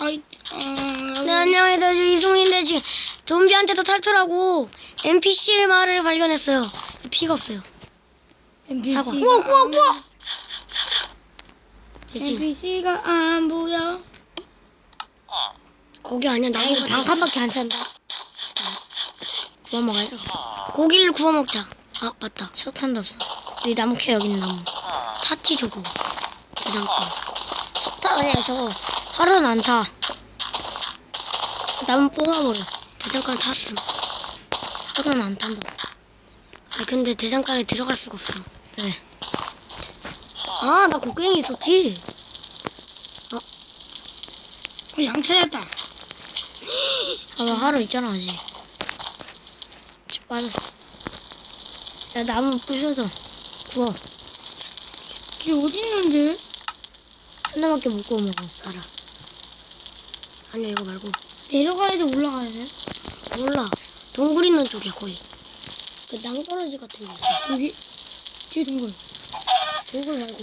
아이, 어, 네, 안녕하세요. 저 이승우인데 지금 좀비한테서 탈출하고 NPC 말을 발견했어요. 피가 없어요. NPC가 사과. 우와, 우와, 우와! 제 NPC가 안 보여. 고기 아니야. 나 이거 반칸밖에 안 찬다. 구워 먹어요. 고기를 구워 먹자. 아, 맞다. 석탄도 없어. 여기 나무 캐 여기 있는 나무. 타티 저거. 대장간. 석탄 아니야 저거. 하루는 안 타. 나무 뽑아버려. 대장간 탔음. 하루는 안 탄다. 아 근데 대장간에 들어갈 수가 없어. 왜? 아, 나 곡괭이 있었지. 어, 양 찾았다. 아, 나 하루 있잖아, 아직. 빠졌어. 야, 나무 부셔서 구워. 걔 어디 있는데? 하나밖에 못 구워 먹어, 알아. 아니야, 이거 말고. 내려가야 돼, 올라가야 돼? 몰라. 동굴 있는 쪽이야, 거의. 그 낭떠러지 같은 게 있어. 여기, 뒤에 동굴. 동굴 말고.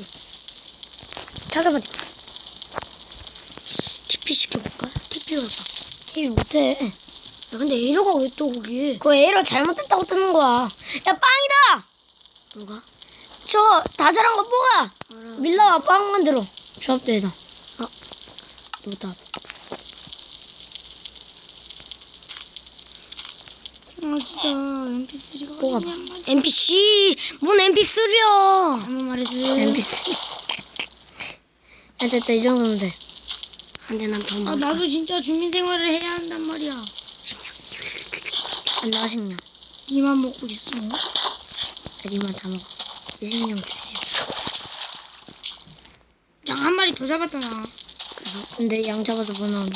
찾아봐. TP 시켜볼까? TP 가봐. TP 못해. 야, 근데 에러가 왜 또 거기? 그거 에러 잘못했다고 뜨는 거야. 야, 빵이다! 뭐가? 저, 다 자란 거 뽑아! 밀라와 빵 만들어. 조합대에다. 아, 노답. 아, 진짜, MP3가 뭐가 어딨냔 말이야. NPC! 뭔 NP3야! 잘못 말했어. NPC. 야, 됐다. 이 정도면 돼. 안 돼, 난더 아, 먹을 나도. 진짜 주민 생활을 해야 한단 말이야. 안 나와, 식량. 니만 먹고 있어. 여기만 다 먹어. 이 식량 주지. 양한 마리 더. 그래서, 근데 양 잡아서 뭐 나오냐?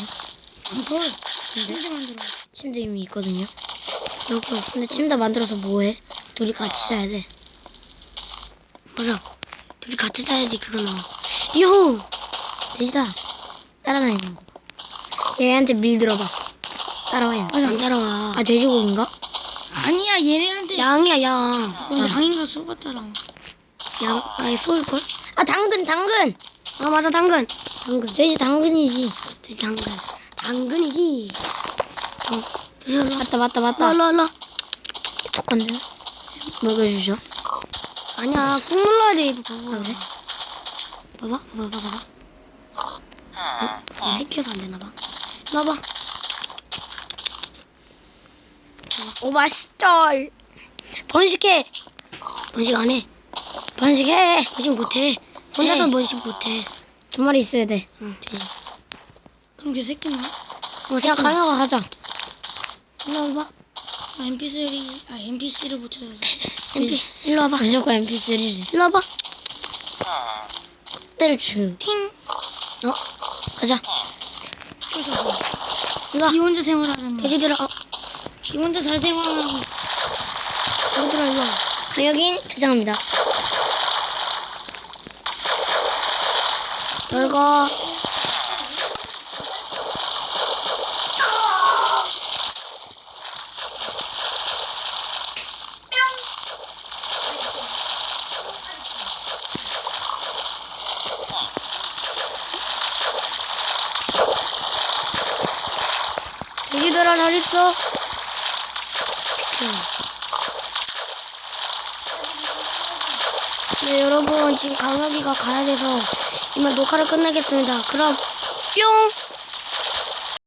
덜. 침대 만들어. 침대 이미 있거든요. 여기. 근데 침대 만들어서 뭐해? 둘이 같이 자야 돼. 맞아. 둘이 같이 자야지 그거 나와. 이호! 돼지다. 따라다니는 거. 얘한테 밀 들어봐. 따라와 얘. 맞아. 안 따라와. 아 돼지고기인가? 아니야, 얘네한테. 양이야 양. 어, 아, 양인가 속았더라. 양. 아니 쏠걸? 아 당근 당근. 아 맞아 당근. 당근. 돼지 당근이지. 돼지 당근. 맞다 맞다 맞다. 라라라. 똑같네. 먹여주죠. 아니야 꾹 눌러야 돼 이거 봐봐. 그래? 봐봐 봐봐 봐봐. 어? 새끼여서 안 되나 봐. 봐봐. 오 맛있다. 번식해. 번식 안 해. 번식해. 번식 못해. 혼자서 해. 번식 못해. 두 마리 있어야 돼. 응. 그럼 걔 새끼나? 어, 그냥 가영아 하자. 일로 와봐. 아, MP3, 아, NPC를 못 찾아서. MP, 일로 와봐. 무조건 MP3래. 일로 와봐. 때를 주. 팅! 어, 가자. 쫓아서. 일로 와. 니 혼자 생활하는 거. 돼지들아, 어, 니 혼자 잘 생활하고. 돼지들아, 일로 와. 가격인 대장합니다. 열거. 돼지들아, 잘 있어. 비켜. 네, 여러분, 지금 강혁이가 가야 돼서 이만 녹화를 끝내겠습니다. 그럼, 뿅!